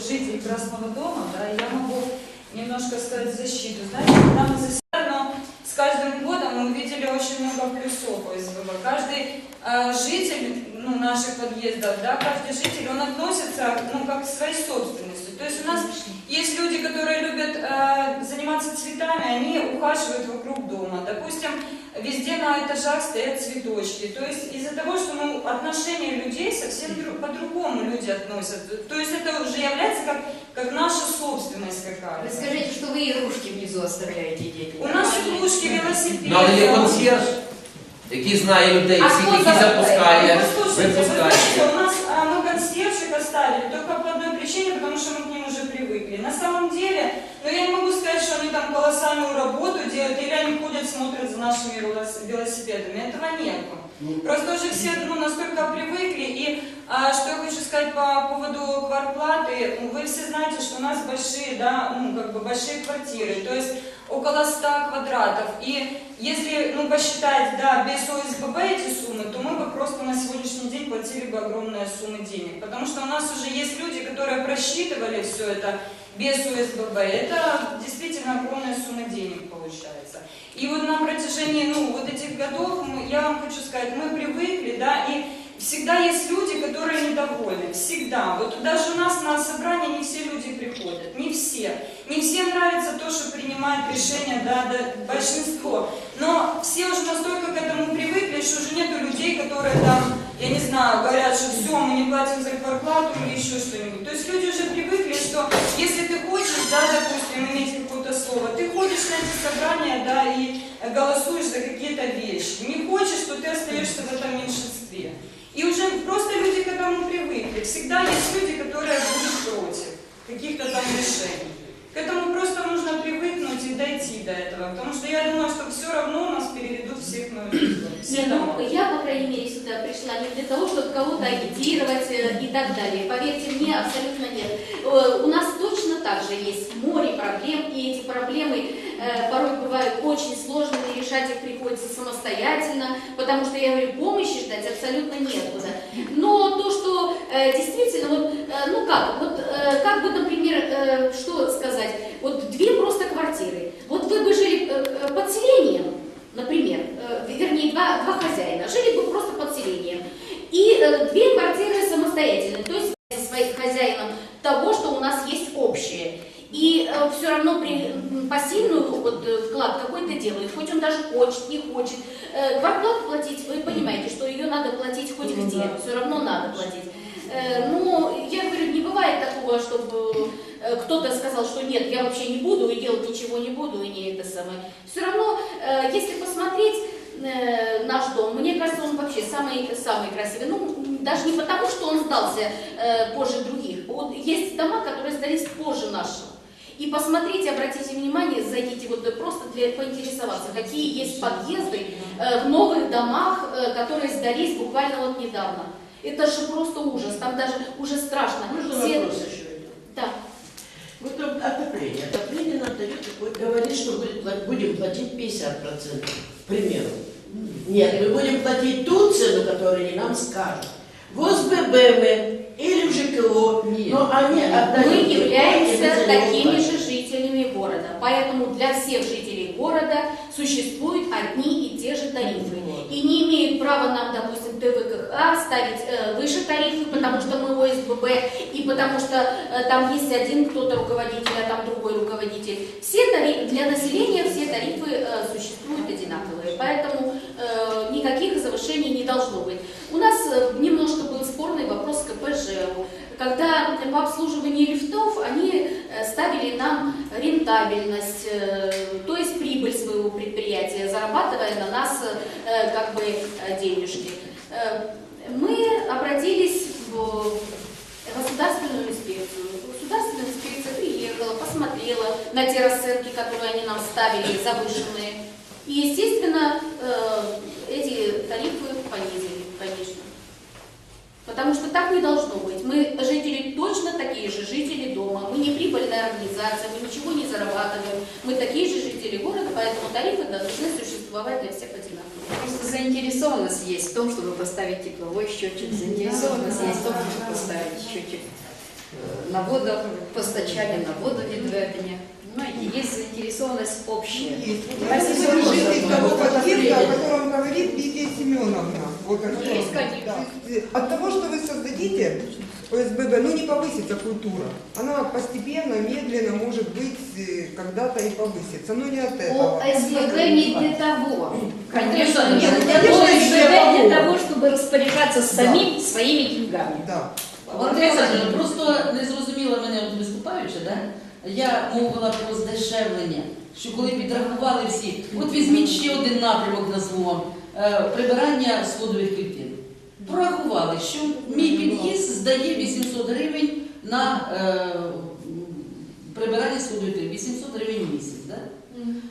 жителей Красного дома, да, я могу немножко сказать защиту. Знаете, когда мы заседали, но с каждым годом мы увидели очень много плюсов ОСББ. Каждый э, житель ну, наших подъездов, да, каждый житель, он относится ну, как к своей собственности. То есть у нас есть люди, которые любят э, заниматься цветами, они ухаживают вокруг дома. Допустим, везде на этажах стоят цветочки. То есть из-за того, что ну, отношения совсем дру- по-другому люди относятся. То есть это уже является как, как наша собственность Вы какая-то. скажите, что вы игрушки внизу оставляете детям. У нас игрушки, велосипеды. Ну, але є консьєрж, який знає людей, А всіх, хто які забирає? запускає, Ну, Послушайте, вы випускає. знаете, у нас а, мы консьержек оставили только по одной причине, потому что мы к ним уже привыкли. На самом деле, ну я не могу сказать, что они там колоссальную работу делают, или они ходят, смотрят за нашими велос- велосипедами. Этого нет. Просто уже все ну, настолько привыкли. И а, что я хочу сказать по поводу квартплаты, вы все знаете, что у нас большие, да, ну, как бы большие квартиры, то есть около 100 квадратов. И если ну, посчитать, да, без ОСББ эти суммы, то мы бы просто на сегодняшний день платили бы огромные суммы денег. Потому что у нас уже есть люди, которые просчитывали все это без ОСББ. Это действительно огромная сумма денег получается. И вот на протяжении ну, вот этих годов, мы- я вам хочу сказать, мы привыкли, да, и всегда есть люди, которые недовольны, всегда. Вот даже у нас на собрание не все люди приходят, не все. Не всем нравится то, что принимает решение, да, да, большинство. Но все уже настолько к этому привыкли, что уже нету людей, которые там, я не знаю, говорят, что все, мы не платим за квартплату или еще что-нибудь. То есть люди уже привыкли, что если ты хочешь, да, допустим, иметь какое-то слово, ты ходишь на эти собрания, да, голосуешь за какие-то вещи. Не хочешь, то ты остаешься в этом меньшинстве. И уже просто люди к этому привыкли. Всегда есть люди, которые будут против каких-то там решений. К этому просто нужно привыкнуть и дойти до этого. Потому что я думаю, что все равно нас переведут всех на все Не, дома. ну, я, по крайней мере, сюда пришла не для того, чтобы кого-то агитировать э, и так далее. Поверьте мне, абсолютно нет. Э, У нас точно так же есть море проблем, и эти проблемы э, порой бывают очень сложными, решать их приходится самостоятельно, потому что, я говорю, помощи ждать абсолютно некуда. Но то, что э, действительно, вот, э, ну как, вот э, как бы, например, э, что сказать, вот две просто квартиры. Вот вы бы жили э, э, под селением, например, э, вернее, два, два хозяина, жили бы просто под селением. И э, две квартиры самостоятельные, то есть со своим хозяином того, что у нас есть общее. И все равно при, м, пассивную вот, э, вклад какой-то делает, хоть он даже хочет, не хочет. Э, квартплату платить, вы понимаете, что ее надо платить хоть где, все равно надо платить. Э, ну, я говорю, не бывает такого, чтобы э, кто-то сказал, что нет, я вообще не буду и делать ничего не буду, и не это самое. Все равно, э, если посмотреть э, наш дом, мне кажется, он вообще самый, самый красивый. Ну, даже не потому, что он сдался э, позже других. Вот есть дома, которые сдались позже нашего. И посмотрите, обратите внимание, зайдите вот э, просто для поинтересоваться, какие есть подъезды э, в новых домах, э, которые сдались буквально вот недавно. Это же просто ужас, там даже уже страшно. Можно Все- вопрос еще? Да. Вот там отопление. Отопление нам дает такой, говорит, что будет будем платить 50%, к примеру. Нет, мы будем платить ту цену, которую они нам скажут. В ОСББ мы или в ЖКО, но они отдают... Мы являемся такими же жителями города, поэтому для всех жителей города существуют одни и те же тарифы. И не имеют права нам, допустим, ТВКХ ставить э, выше тарифы, потому что мы ОСББ, и потому что э, там есть один кто-то руководитель, а там другой руководитель. Все тарифы, для населения все тарифы э, существуют одинаковые, поэтому э, никаких завышений не должно быть. У нас э, немножко был спорный вопрос с КПЖ. Когда по обслуживанию лифтов они э, ставили нам рентабельность, э, то есть прибыль своего предприятия, зарабатывая на нас э, как бы э, денежки. Э, Мы обратились в государственную инспекцию. Государственная инспекция приехала, посмотрела на те расценки, которые они нам ставили, завышенные. И, естественно, э, эти тарифы понизили, конечно. Потому что так не должно быть. Мы жители точно такие же жители дома. Мы не прибыльная организация, мы ничего не зарабатываем. Мы такие же жители города, поэтому тарифы должны существовать для всех одинаково. Просто заинтересованность есть в том, чтобы поставить тепловой счетчик, заинтересованность есть в том, чтобы поставить счетчик э, на водопостачание, на водовідведення. Понимаете, есть заинтересованность общая. Есть. Спасибо, житель того подъезда, о котором говорит Лидия Семеновна. Вот о котором- Есть, конечно. да. То есть, От того, что вы создадите ОСББ, ну не повысится культура. Она постепенно, медленно, может быть, э, когда-то и повысится. Но не от этого. ОСББ не для того. Конечно, Конечно, нет. конечно, ОСББ для для того. того, чтобы распоряжаться самим своими деньгами. Да. Валерія Олександровна, просто не зрозуміла мене от виступаючи, да? я мовила про здешевлення, що коли підрахували всі, от візьміть ще один напрямок назву вам, е, Прибирання сходових клітин. Порахували, що мій під'їзд здає 800 гривень на е, прибирання сходових клітин, 800 гривень в місяць. Да?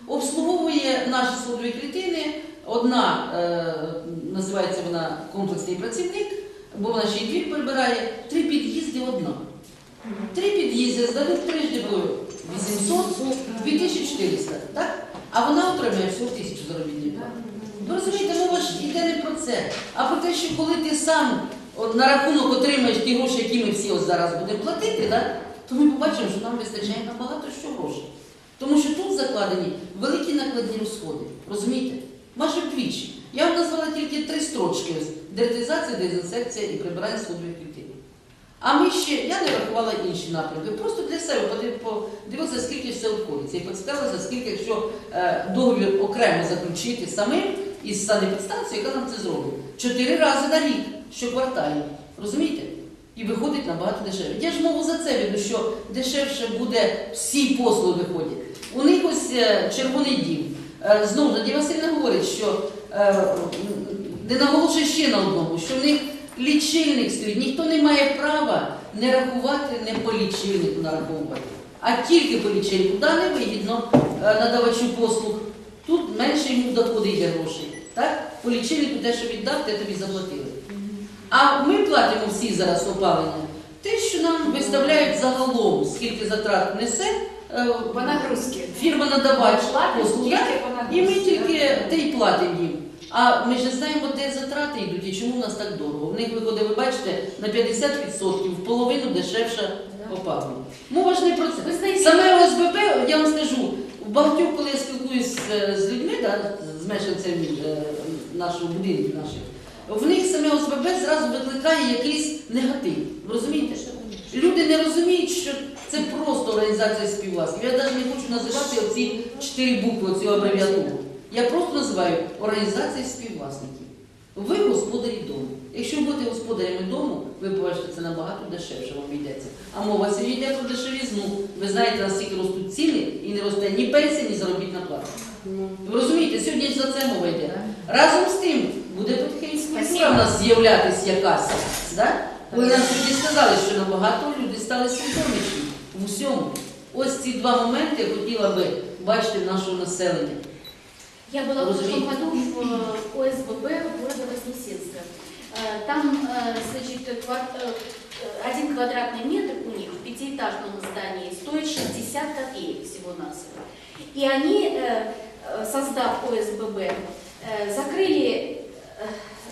Обслуговує наші сходові клітини одна, е, називається вона комплексний працівник, бо вона ще й двір прибирає, три під'їзди одна. Три під'їзди здадуть трижди по 800, 2400, так? А вона отримує всього тисячу заробітних плат. Ви розумієте, мова ж йде не про це, а про те, що коли ти сам от, на рахунок отримаєш ті гроші, які ми всі ось зараз будемо платити, так? то ми побачимо, що нам вистачає набагато що грошей. Тому що тут закладені великі накладні розходи. Розумієте? Майже вдвічі. Я вам назвала тільки три строчки: ось деретизація, дезінсекція і прибирання сходових клітин. А ми ще, я не рахувала інші напрямки, просто для себе подивилася, скільки все обходиться, і представилася, скільки, якщо е, договір окремо заключити самим із санепідстанцією, яка нам це зробить. Чотири рази на рік, щоквартально. Розумієте? І виходить набагато дешевше. Я ж мову за це веду, що дешевше буде всі послуги виходять. У них ось е, червоний дім. Е, Знову ж Надія Васильівна говорить, що е, не наголошує ще на одному, що в них лічильник стоїть. Ніхто не має права не рахувати не по лічильнику нараховувати, а тільки по лічильнику. Да, не вигідно надавачу послуг. Тут менше йому доходи йде грошей. Так? По лічильнику те, що віддав, те тобі заплатили. А ми платимо всі зараз опалення. Те, що нам виставляють загалом, скільки затрат несе е, По нагрузке. фірма надавач Платить послуг, так? тільки по і ми тільки те й платимо їм. А ми ж не знаємо, де затрати йдуть і чому в нас так дорого. В них виходить, ви бачите, на 50% в половину дешевше опалення. Мова ж не про це. Саме ОСББ, я вам скажу, багатьох, коли я спілкуюся з людьми, да, з мешканцями е, нашого будинку, наших, в них саме ОСББ зразу викликає якийсь негатив. Ви розумієте? Люди не розуміють, що це просто організація співвласників. Я навіть не хочу називати оці чотири букви, цю абревіатуру. Я просто називаю організація співвласників. Ви господарі дому. Якщо будете господарями дому, ви побачите, це набагато дешевше вам йдеться. А мова сьогодні йде про дешевізну. Ви знаєте, наскільки ростуть ціни і не росте ні пенсія, ні заробітна плата. Ви розумієте, сьогодні за це мова йде. Разом з тим буде потихеньку культура в нас з'являтися якась. Да? Ви нам сьогодні сказали, що набагато люди стали свідоміші в усьому. Ось ці два моменти я хотіла би бачити в нашого населення. Я была в прошлом Розумеете? году в э, ОСББ города Вознесенска. Э, Там, э, значит, квар- э, один квадратный метр у них в пятиэтажном здании стоит 60 копеек всего-навсего. И они, э, э, создав ОСББ, э, закрыли, э,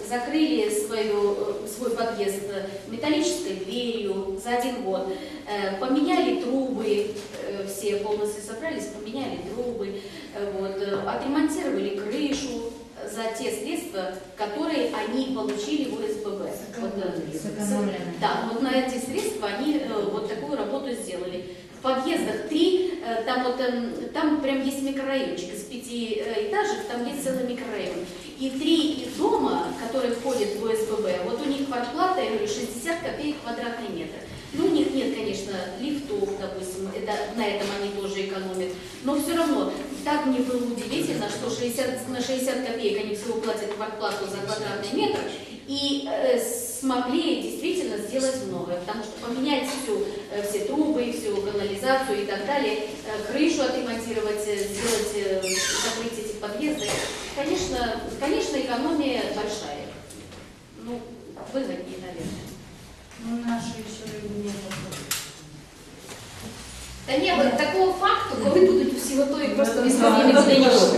закрыли свою, э, свой подъезд э, металлической дверью за один год, Э, поменяли трубы, все полностью собрались, поменяли трубы, вот, отремонтировали крышу за те средства, которые они получили в ОСББ. Вот, да, вот на эти средства они вот такую работу сделали. В подъездах три, там вот эм, там прям есть микрорайончик из пяти этажек, там есть целый микрорайон. И три дома, которые входят в ОСББ, вот у них квартплата, я говорю, 60 копеек квадратный метр. Ну, у них нет, конечно, лифтов, допустим, это, на этом они тоже экономят. Но все равно, так мне было удивительно, что 60, на 60 копеек они всего платят квартплату за квадратный метр и э, смогли действительно сделать многое, потому что поменять всю, э, все трубы, всю канализацию и так далее, э, крышу отремонтировать, э, сделать, э, подъезды, конечно, конечно, экономия большая. Ну, выгоднее, наверное. Ну, наши еще не Та ні, от такого факту, коли будуть усі готові просто відповідні буде нічого.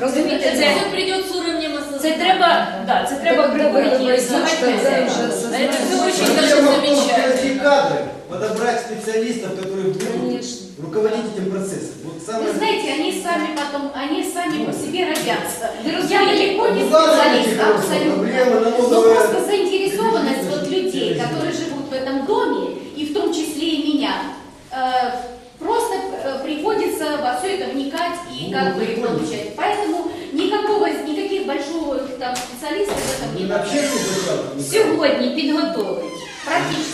Розумієте, Це це, все прийде з уровнем осознания. це треба, да, це треба Когда приборити. вы Знаєте, это уже Это все очень Зачем даже вам замечательно. эти кадры? подобрать специалистов, которые будут руководить этим процессом. Вот самое... Вы знаете, они сами потом, они сами по себе родятся. Вы Я розумієте? далеко не Ну, ладно, специалист, эти просто абсолютно. проблемы Но налоговые. просто заинтересованность вот людей, которые живут в этом доме, и в том числе и меня, э, просто э, приходится во все это вникать и Ну, как бы приходится. получать. Поэтому никакого, никаких большого там специалистов в этом Не не на надо. общественных началах, не Сьогодні підготовить, Практически, да. підготовить,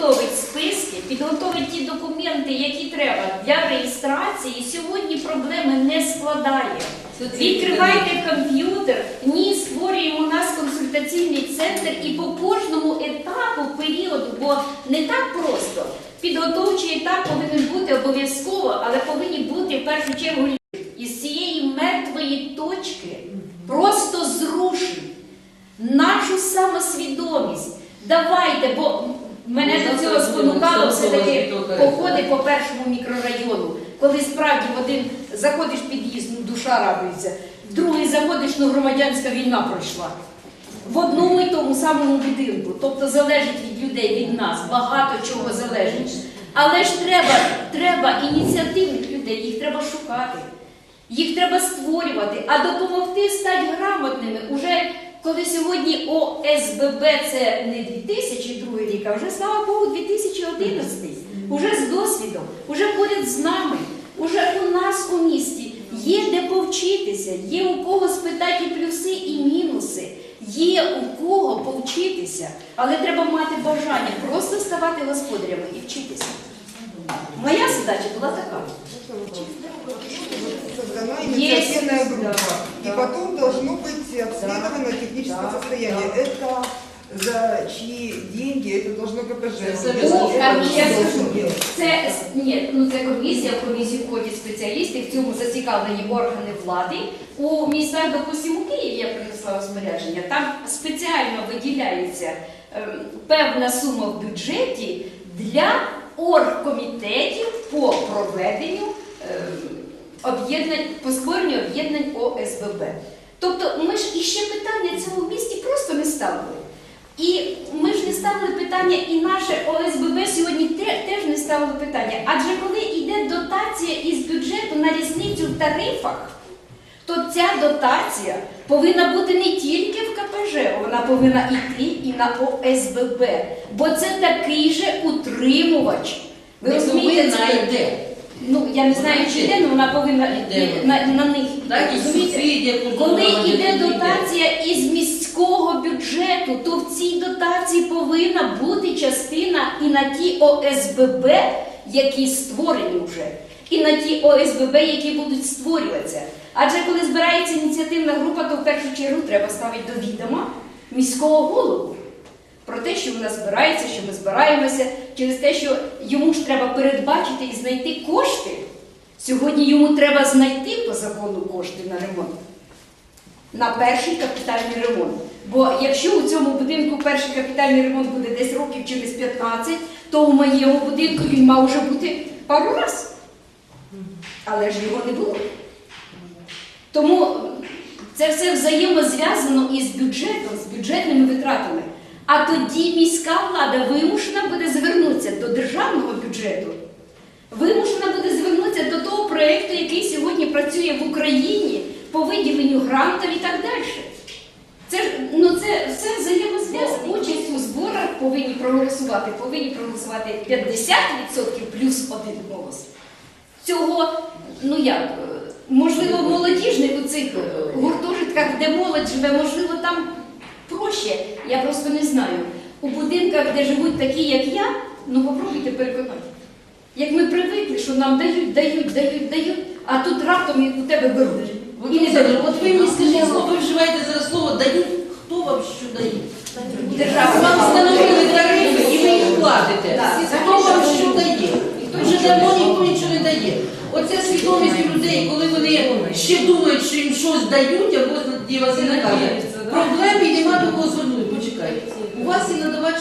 підготовить списки, підготовить ті документи, які треба для реєстрації. Сьогодні проблеми не складає. Відкривайте комп'ютер, ні, створюємо у нас консультаційний центр і по кожному етапу періоду, бо не так просто. Підготовчий етап повинен бути обов'язково, але повинні бути в першу чергу із цієї мертвої точки просто зрушить нашу самосвідомість. Давайте, бо мене до цього спонукало все-таки походи по першому мікрорайону, коли справді в один заходиш в під'їзд, ну душа радується, в другий заходиш, ну громадянська війна пройшла. В одному і тому самому будинку, тобто залежить від людей, від нас, багато чого залежить. Але ж треба, треба ініціативних людей, їх треба шукати, їх треба створювати, а допомогти стати грамотними. Уже коли сьогодні ОСББ це не 2002 рік, а вже слава Богу, 2011, уже з досвідом, уже поряд з нами, уже у нас у місті є де повчитися, є у кого спитати плюси, і мінуси. Є у кого повчитися, але треба мати бажання просто ставати господарями і вчитися. Моя задача була така Создана Есть, инициативная группа. да, И да. потом должно быть обследовано техническое Да, состояние. Это за чьи деньги, это должно КПЖ. Это делать. Ну, Это комиссия кто скажу. должен делать? Це ні, ну це комісія, в комісію входять спеціалісти, в цьому зацікавлені органи влади. У містах, допустимо, у Києві я принесла розпорядження, там спеціально виділяється ем, певна сума в бюджеті для оргкомітетів по проведенню ем, об'єднань, по створенню об'єднань ОСББ. Тобто ми ж іще питання цього в місті просто не ставили. І ми ж не ставили питання, і наше ОСББ сьогодні теж не ставило питання. Адже коли йде дотація із бюджету на різницю в тарифах, то ця дотація повинна бути не тільки в КПЖ, вона повинна йти і на ОСББ, бо це такий же утримувач. Ви Не розумієте, це- йде. Ну я не знаю, чи йде, але вона повинна на, на них. Так, і розумієте? субсидія Коли культурна йде йде. дотація із міського бюджету, то в цій дотації повинна бути частина і на ті ОСББ, які створені вже, і на ті ОСББ, які будуть створюватися. Адже коли збирається ініціативна група, то в першу чергу треба ставити до відома міського голову. Про те, що вона збирається, що ми збираємося, через те, що йому ж треба передбачити і знайти кошти. Сьогодні йому треба знайти по закону кошти на ремонт, на перший капітальний ремонт. Бо якщо у цьому будинку перший капітальний ремонт буде десь років через 15, то у моєму будинку він мав вже бути пару разів. Але ж його не було. Тому це все взаємозв'язано із бюджетом, з бюджетними витратами. А тоді міська влада вимушена буде звернутися до державного бюджету, вимушена буде звернутися до того проєкту, який сьогодні працює в Україні по виділенню грантів і так далі. Це ну це все взаємозв'язано. Участь у зборах повинні проголосувати, повинні проголосувати 50% плюс один голос. Цього, ну як, е, можливо, в молодіжних у цих е, гуртожитках, де молодь живе, можливо, там проще. Я просто не знаю. У будинках, де живуть такі, як я, ну попробуйте переконати. Як ми привикли, що нам дають, дають, дають, дають, а тут раптом у тебе беруть. І не дають. от ви мені скажіть, слово, ви вживаєте зараз слово дають. Хто вам що дає? Держава. Вам встановили тарифи і ви їх платите. Хто вам що дає? Вже давно ніхто нічого не дає. Оця свідомість людей, коли вони ще думають, що їм щось дають, або Дія Васильівна каже, проблем піднімати позовну. Почекайте. У вас є надавач